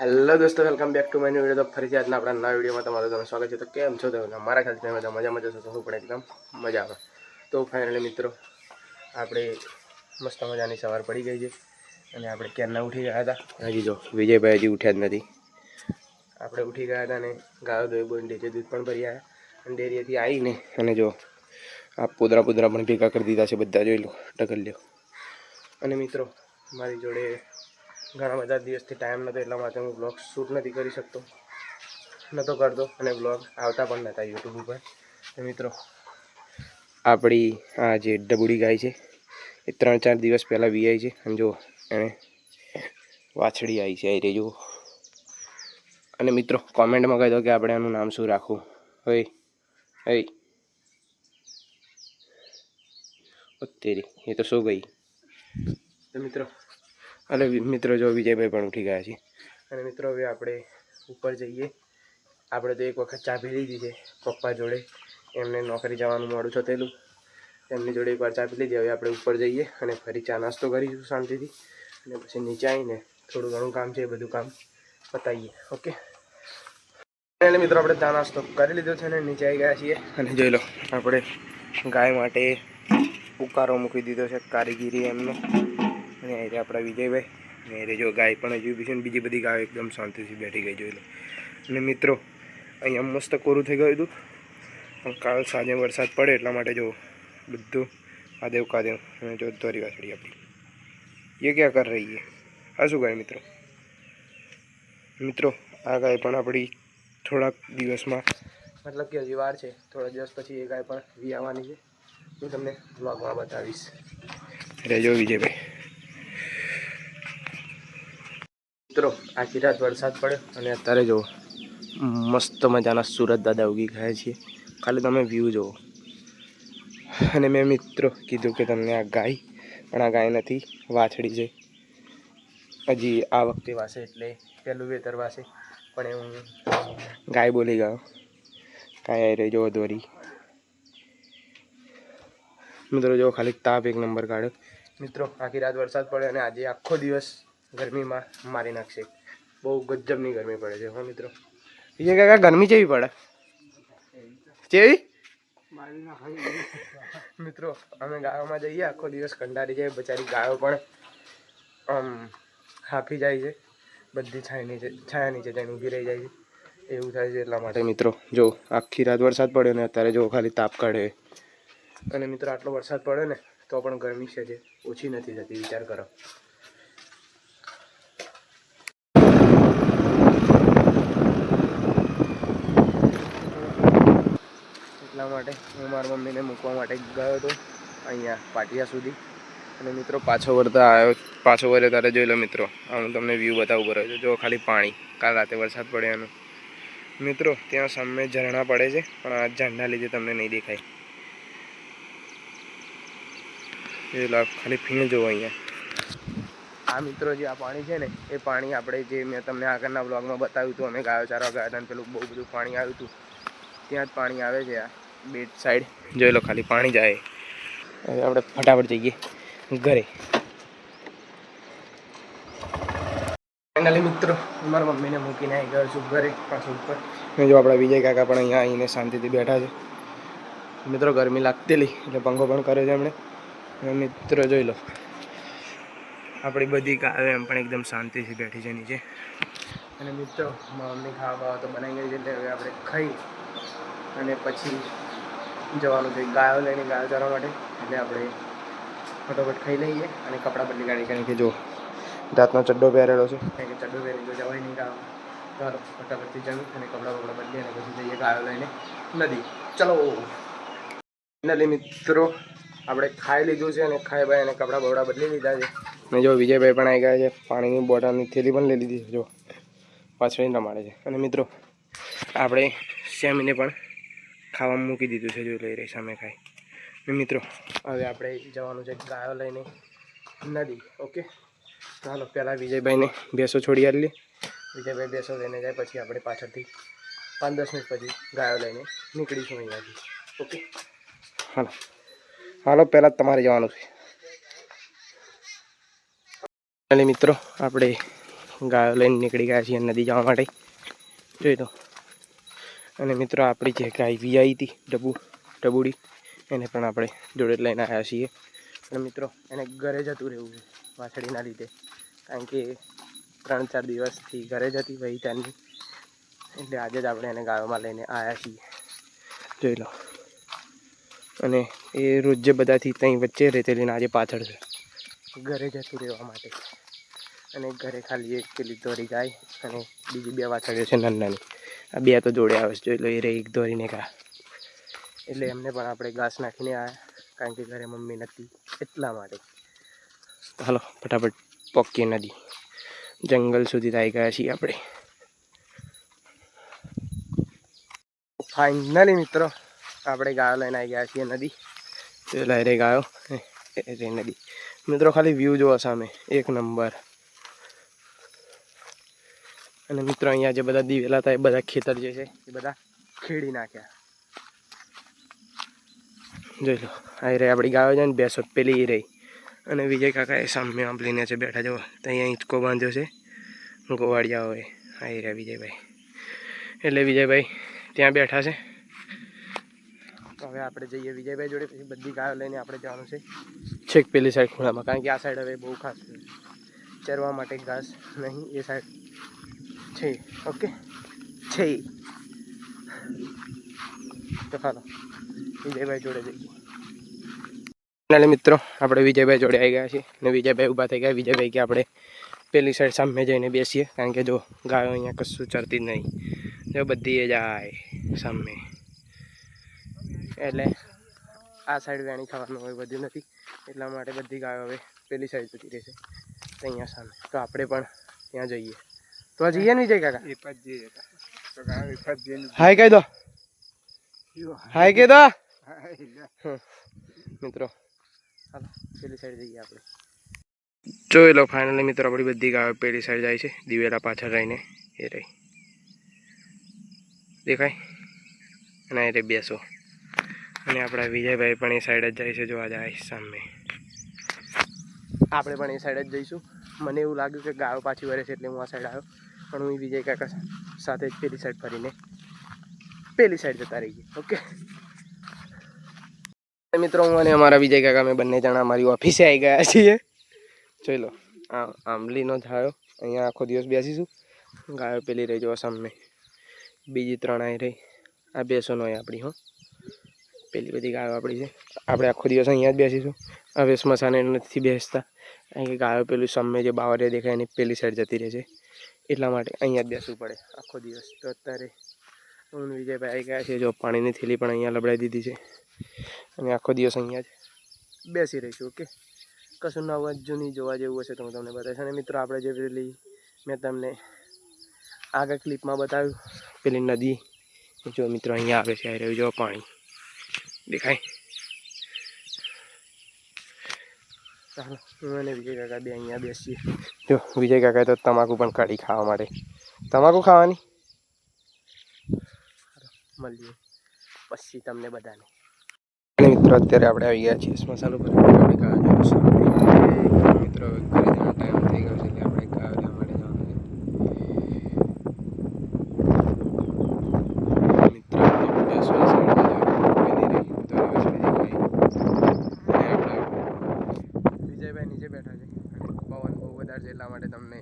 Hello દોસ્તો welcome back to my new video તો ફરીથી આજના આપણા નવા વિડીયોમાં તમારું તમે સ્વાગત છે. તો કેમ છો તમે? મારા ખ્યાલથી તમે બધા મજામાં જશો તો હું પણ એકદમ આવે તો ફાઇનલી મિત્રો આપણે મસ્ત મજાની સવાર પડી ગઈ છે અને આપણે ક્યારના ઉઠી ગયા હતા. હજી જો વિજયભાઈ હજી ઉઠ્યા જ નથી. આપણે ઉઠી ગયા હતા અને ગાયો દોઈ બોઈને ડેરી દૂધ પણ ભરી આવ્યા. અને ડેરીએથી આવીને અને જો આ પોદરા પોદરા પણ ભેગા કરી દીધા છે બધા જોઈ લો ઢગલ્યો અને મિત્રો મારી જોડે ઘણા બધા દિવસથી ટાઈમ નહોતો એટલા માટે હું બ્લોગ શૂટ નથી કરી શકતો. નહોતો કરતો અને બ્લોગ આવતા પણ નહોતા યુટ્યુબ ઉપર. તો મિત્રો આપણી આ જે ડબુડી ગાય છે, એ ત્રણ ચાર દિવસ પહેલાં વીઆઈ છે. અને જો એણે વાછડી આવી છે એ જુઓ. અને મિત્રો, કોમેન્ટમાં કહી દો કે આપણે એનું નામ શું રાખવું. હોય હઈ. અત્યારે એ તો શું ગઈ? તો મિત્રો અને મિત્રો જો વિજયભાઈ પણ ઉઠી ગયા છે. અને મિત્રો હવે આપણે ઉપર જઈએ. આપણે તો એક વખત ચા પી લીધી છે પપ્પા જોડે. એમને નોકરી જવાનું મોડું થતેલું એમની જોડે એકવાર ચા પી લીધી. હવે આપણે ઉપર જઈએ અને ફરી ચા નાસ્તો કરીશું શાંતિથી. અને પછી નીચે આવીને થોડું ઘણું કામ છે એ બધું કામ પતાવીએ ઓકે? એટલે મિત્રો આપણે ચા નાસ્તો કરી લીધો છે અને નીચે આવી ગયા છીએ. અને જોઈ લો, આપણે ગાય માટે ઉકારો મૂકી દીધો છે, કારીગીરી એમનો. અને એ આપણા વિજયભાઈ. ને એ જો ગાય પણ હજુ છે ને બીજી બધી ગાયો એકદમ શાંતિથી બેઠી ગઈ જોઈ લો. અને મિત્રો, અહીંયા મસ્ત કોરું થઈ ગયું હતું. પણ કાલ સાંજે વરસાદ પડે એટલા માટે જો બધું આદેવ કાદેવ અને જો ધોરી વાસળી આપણી. એ ક્યાં કર રહી આ શું ગાય મિત્રો? મિત્રો, આ ગાય પણ આપણી થોડાક દિવસમાં મતલબ કે હજી વાર છે. થોડા દિવસ પછી એ ગાય પણ વી આવવાની છે. હું તમને બ્લોગમાં બતાવીશ. રેજો વિજયભાઈ. મિત્રો આખી રાત વરસાદ પડ્યો અને અત્યારે જુઓ મસ્ત મજાના સુરત દાદા ઉગી ગયા છીએ. ખાલી તમે વ્યૂ જુઓ અને મેં મિત્રો કીધું કે તમને આ ગાય, પણ આ ગાય નથી, વાછડી છે. હજી આ વખતે વાસે એટલે પહેલું વેતર વાસે, પણ એ હું ગાય બોલી ગયો. કાંઈ આવી જુઓ દોરી મિત્રો, જો ખાલી તાપ એક નંબર કાઢ્યો. મિત્રો આખી રાત વરસાદ પડ્યો અને આજે આખો દિવસ ગરમીમાં મારી નાખશે. બહુ ગજબની ગરમી પડે છે, હો મિત્રો. બીજે કાકા ગરમી જેવી પડે? કેવી? મિત્રો, અમે ગાયોમાં જઈએ, આખો દિવસ કંટાળી જાય, બચારી ગાયો પણ, આમ હાફી જાય છે. બધી છાયા નીચે છાયા નીચે જઈને ઊભી રહી જાય છે. એવું થાય છે એટલા માટે મિત્રો. જો, આખી રાત વરસાદ પડ્યો ને, અત્યારે જો ખાલી તાપ કાઢે. અને મિત્રો, આટલો વરસાદ પડ્યો ને, તો પણ ગરમી છે જે. ઓછી નથી થતી વિચાર કરો. એટલા માટે હું મારા મમ્મીને મૂકવા માટે ગયો હતો અહીંયા પાટિયા સુધી. અને મિત્રો પાછો વળતા આવ્યો, પાછો વળે ત્યારે જોઈ લો મિત્રો આ હું તમને વ્યૂ બતાવું કરો છો જો ખાલી પાણી, કાલ રાતે વરસાદ પડ્યાનો મિત્રો, ત્યાં સામે ઝરણા પડે છે, પણ આ ઝરણા લીધે તમને નહીં દેખાય. એ ખાલી ફીણ જોવો અહીંયા. આ મિત્રો જે આ પાણી છે ને, એ પાણી આપણે જે મેં તમને આગળના બ્લોગમાં બતાવ્યું હતું, અમે ગાયો ચારવા ગયા હતા પેલું બહુ બધું પાણી આવ્યું હતું. ત્યાં જ પાણી આવે છે આ. બેટ સાઈડ જોઈ લો, ખાલી પાણી જાય. હવે આપણે ફટાફટ જઈએ ઘરે. ફાઇનલી મિત્રો, મારા મમ્મીને મૂકીને આવી ગયો છું ઘરે, પાછું ઉપર. જો આપણા વિજય કાકા પણ અહીંયા આવીને શાંતિથી બેઠા છે. મિત્રો, ગરમી લાગતેલી, એટલે પંખો પણ કર્યો છે એમણે. મિત્રો, જોઈ લો. આપણી બધી ગાયો એમ પણ એકદમ શાંતિથી બેઠી છે નીચે. અને મિત્રો મમ્મી ખાવા તો બનાવી ગઈ છે, એટલે હવે આપણે ખાઈ અને પછી જવાનું છે, ગાયો લઈને ગાયો ચરવા માટે. એટલે આપણે ફટોફટ ખાઈ લઈએ અને કપડાં બદલી કાઢી કારણ કે જો જાતનો ચડ્ડો પહેરેલો છે. કારણ કે ચડ્ડો પહેરી તો જવાય નહીં ગાયો. ચાલો ફટાફટથી જમી અને કપડાં બપડા બદલી અને પછી જઈએ ગાયો લઈને નદી. ચલો. ફાઇનલી મિત્રો, આપણે ખાઈ લીધું છે અને ખાઈ ભાઈ અને કપડાં બપડા બદલી લીધા છે. અને જો વિજયભાઈ પણ આવી ગયા છે, પાણીની બોટલની થેલી પણ લઈ લીધી છે, જો પાછળ રમાડે છે. અને મિત્રો, આપણે શ્યામીને પણ ખાવામાં મૂકી દીધું છે જો લઈ રહી સામે ખાઈ મિત્રો, હવે આપણે જવાનું છે ગાયો લઈને નદી, ઓકે? ચાલો પહેલાં વિજયભાઈને બેસો છોડી આવીએ વિજયભાઈ બેસો લઈને જાય, પછી આપણે પાછળથી પાંચ દસ મિનિટ પછી ગાયો લઈને નીકળીશું અહીંયાથી, ઓકે? હાલો હાલો, પહેલાં તમારે જવાનું છે. અને મિત્રો, આપણે ગાયો લઈને નીકળી ગયા છીએ નદી જવા માટે. જોઈ લો. અને મિત્રો, આપણી જે ગાય વી હતી, ડબુ, ડબુડી, એને પણ આપણે જોડે લઈને આવ્યા છીએ. અને મિત્રો, એને ઘરે જતું રહેવું છે વાછડીના લીધે. કારણ કે ત્રણ ચાર દિવસથી ઘરે જ હતી, વહી ત્યાંની એટલે આજે જ આપણે એને ગાયોમાં લઈને આવ્યા છીએ. જોઈ લો. અને એ રોજ બધાથી ત્યાં વચ્ચે રહેતી લઈને આજે પાછળ છે. ઘરે જતું રહેવા માટે. અને ઘરે ખાલી એક પેલી દોરી ગાય અને બીજી બે વાછળીઓ છે નાની નાની આ બે તો જોડે આવે છે, જોઈ એ રે એક દોરીને કા એટલે એમને પણ આપણે ઘાસ નાખીને આવ્યા કારણ કે ઘરે મમ્મી નથી, એટલા માટે. હાલો, ફટાફટ પોકીએ નદી. જંગલ સુધી આવી ગયા છીએ આપણે. ફાઇનલી મિત્રો, આપણે ગાયો લઈને આવી ગયા છીએ નદી. તો લઈ રે ગાયો. એ નદી. મિત્રો, ખાલી વ્યૂ જોવા સામે. એક નંબર અને મિત્રો, અહીંયા જે બધા દિવેલા હતા એ બધા ખેતર જે છે, એ બધા ખેડી નાખ્યા. જોઈ લો, આ રહી આપણી ગાયો છે ને, બેસો, પેલી એ રહી. અને વિજય કાકા એ સામે આંબલીને છે બેઠા જવો તો અહીંયા હિંચકો બાંધ્યો છે, ગોવાળિયા હોય, આ રહ્યા વિજયભાઈ. એટલે વિજયભાઈ ત્યાં બેઠા છે. હવે આપણે જઈએ વિજયભાઈ જોડે, પછી બધી ગાયો લઈને આપણે જવાનું છે. છેક પેલી સાઈડ ખૂણામાં કારણ કે આ સાઈડ હવે બહુ ખાસ ચરવા માટે ઘાસ નહીં, એ સાઈડ છે. ઓકે? છે. તો ચાલો વિજયભાઈ જોડે જઈએ. એટલે મિત્રો, આપણે વિજયભાઈ જોડે આવી ગયા છીએ ને વિજયભાઈ ઊભા થઈ ગયા. વિજયભાઈ કે આપણે પેલી સાઈડ સામે જઈને બેસીએ. કારણ કે જો ગાયો અહીંયા કશું ચરતી જ નહીં. જો બધી એ જાય સામે. એટલે આ સાઈડ વેણી ખાવાનું હોય બધું નથી. એટલા માટે બધી ગાયો હવે પેલી સાઈડ જતી રહેશે. અહીંયા સામે. તો આપણે પણ ત્યાં જઈએ. તો આ જઈએ ને વિજય કાકા? હાય કહી દો. હાય કહી દો. મિત્રો હાલો પેલી સાઈડ જઈએ આપણે. જોઈ લો ફાઇનલી મિત્રો આપણી બધી ગાયો પેલી સાઈડ જાય છે. દિવેલા પાછળ રહીને એ રહી. દેખાય? અને એ રહી બેસો. અને આપણા વિજયભાઈ પણ એ સાઈડ જ જાય છે જોવા જાય સામે. આપણે પણ એ સાઈડ જ જઈશું. મને એવું લાગ્યું કે ગાયો પાછી વરે છે એટલે હું આ સાઈડ આવ્યો. પણ હું વિજય કાકા સાથે જ પેલી સાઈડ ફરીને. પેલી સાઈડ જતા રહીએ ઓકે મિત્રો, હું અને અમારા વિજય કાકા, અમે બંને જણા અમારી ઓફિસે આવી ગયા છીએ. જોઈ લો, આ આંબલીનો ઝાડો. અહીંયા આખો દિવસ બેસીશું. ગાયો પેલી રહી જવા સામે. બીજી ત્રણ આવી રહી. આ બેસોનો હોય આપણી, હો. પેલી બધી ગાયો આપણી છે. આપણે આખો દિવસ અહીંયા જ બેસીશું. હવે સ્મશાને નથી બેસતા. કારણ કે ગાયો પેલું સામે જે બાવરે દેખાય એની પેલી સાઈડ જતી રહે છે. એટલા માટે અહીંયા જ બેસવું પડે આખો દિવસ. તો અત્યારે હું વિજયભાઈ આવી ગયા છે, જો પાણીની થેલી પણ અહીંયા લબડાવી દીધી છે. અને આખો દિવસ અહીંયા જ બેસી રહીશું, ઓકે? કશું નવા જૂની જોવા જેવું હશે તો હું તમને બતાવીશ. અને મિત્રો, આપણે જે પેલી મેં તમને આગળ ક્લિપમાં બતાવ્યું, પેલી નદી. જો મિત્રો, અહીંયા આવે છે આવી રહ્યું, જો પાણી. દેખાય? ચાલો હું અને વિજય કાકા બે અહીંયા બેસીએ. જો વિજય કાકા તો તમાકુ પણ કાઢી ખાવા માટે. તમાકુ ખાવાની? મળીએ. પછી તમને બધાને. અને મિત્રો અત્યારે આપણે આવી ગયા છીએ સ્મશાન ઉપર. મિત્રો ઘરે જવાનો ટાઈમ થઈ ગયો છે એટલે આપણે ગાયો લેવા માટે જવાનું છે મિત્રો આપણે બેસો એ સાઈડ પેલી રહી તો રવેશની દેખાય અને આપણે વિજયભાઈ નીચે બેઠા છે અને પવન બહુ વધારે છે એટલા માટે તમને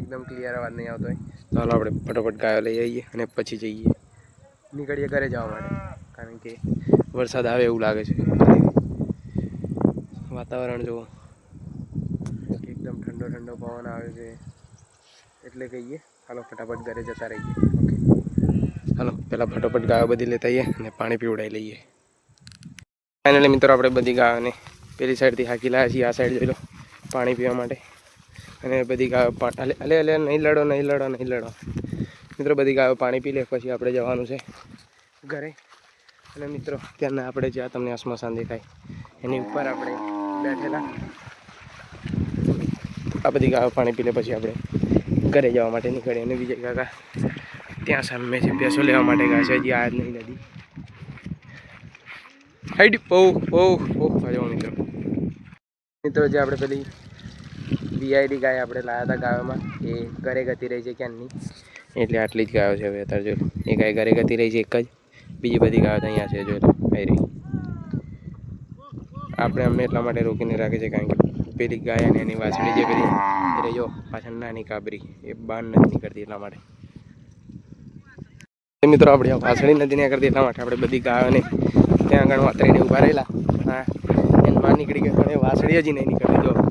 એકદમ ક્લિયર અવાજ નહીં આવતો હોય. ચાલો આપણે ફટોફટ ગાયો લઈ આવીએ અને પછી જઈએ. નીકળીએ ઘરે જવા માટે કારણ કે વરસાદ આવે એવું લાગે છે. વાતાવરણ જુઓ. એકદમ ઠંડો ઠંડો પવન આવે છે. એટલે કહીએ ચાલો ફટાફટ ઘરે જતા રહીએ. ઓકે હાલો પહેલાં ફટાફટ ગાયો બધી લેતા આવીએ અને પાણી પીવડાવી લઈએ. ફાઇનલી મિત્રો આપણે બધી ગાયોને પેલી સાઈડથી હાકી લાવ્યા છીએ આ સાઈડ જોઈ લો પાણી પીવા માટે. અને બધી ગાયો અલે અલે નહીં લડો નહીં લડો નહીં લડો. મિત્રો, બધી ગાયો પાણી પી લે, પછી આપણે જવાનું છે ઘરે. અને મિત્રો, ત્યાંના આપણે જ્યાં તમને સ્મશાન દેખાય, એની ઉપર આપણે બેઠેલા. આ બધી ગાયો પાણી પી લે, પછી આપણે ઘરે જવા માટે નીકળીએ. અને વિજય કાકા ત્યાં સામે છે, ભેંસો લેવા માટે ગયા છે, હજી આ જ નહીં નદી. હાઈડ બહુ બહુ ઓહ મજા મિત્રો મિત્રો, જે આપણે પેલી વીઆઈડી ગાય આપણે લાવ્યા હતા ગાયોમાં એ ઘરે ગતી રહી છે ક્યાંની? એટલે આટલી જ ગાયો છે હવે અત્યારે જોઈ એ ગાય ઘરે ગતી રહી છે, એક જ. બીજી બધી ગાયો તો અહીંયા છે જો આવી રહી આપણે અમને એટલા માટે રોકીને રાખે છે કારણ કે પેલી ગાય અને એની વાછડી જે પેલી એટલે પાછળ નાની કાબરી, એ બહાર નથી નીકળતી એટલા માટે. મિત્રો, આપણે વાસળી નથી નીકળતી એટલા માટે આપણે બધી ગાયોને ત્યાં આગળ વાતરીને ઊભા રહેલા. હા, એમાં નીકળી ગયા વાછડી જ નહીં નીકળી જો.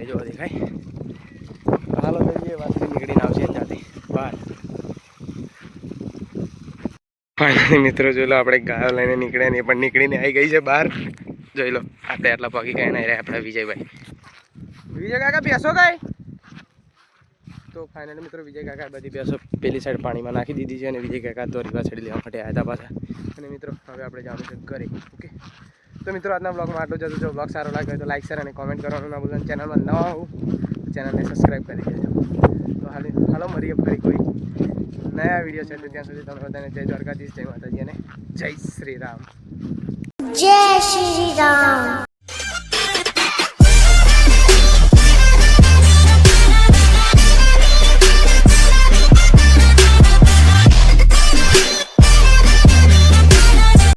વિજયભાઈ જોવા દેખાય. હાલો જઈએ વાત નીકળીને આવશે ત્યાંથી. બહાર ફાઇનલી મિત્રો જોઈ લો આપણે ગાયો લઈને નીકળ્યા ને પણ નીકળીને આવી ગઈ છે બહાર. જોઈ લો આપણે આટલા પગી કઈ નહીં રહ્યા આપણા વિજયભાઈ. વિજય કાકા બેસો કઈ. તો ફાઇનલી મિત્રો વિજય કાકા બધી બેસો પેલી સાઈડ પાણીમાં નાખી દીધી છે અને વિજય કાકા દોરી પાછળ લેવા માટે આવ્યા હતા પાછા. અને મિત્રો હવે આપણે જવાનું છે ઘરે ઓકે? તો મિત્રો, આજના બ્લોગમાં આટલું જ. હતું જો બ્લોગ સારો લાગે તો લાઈક શેર અને કોમેન્ટ કરવાનું ના ભૂલતા. ચેનલમાં નવા આવું ચેનલને સબસ્ક્રાઈબ કરી દેજો. તો હાલ હાલો, મળીએ ફરી કોઈ નયા વીડિયો છે તો ત્યાં સુધી તમે બધાને જય દ્વારકાધીશ, જય માતાજી અને જય શ્રી રામ. જય શ્રી રામ.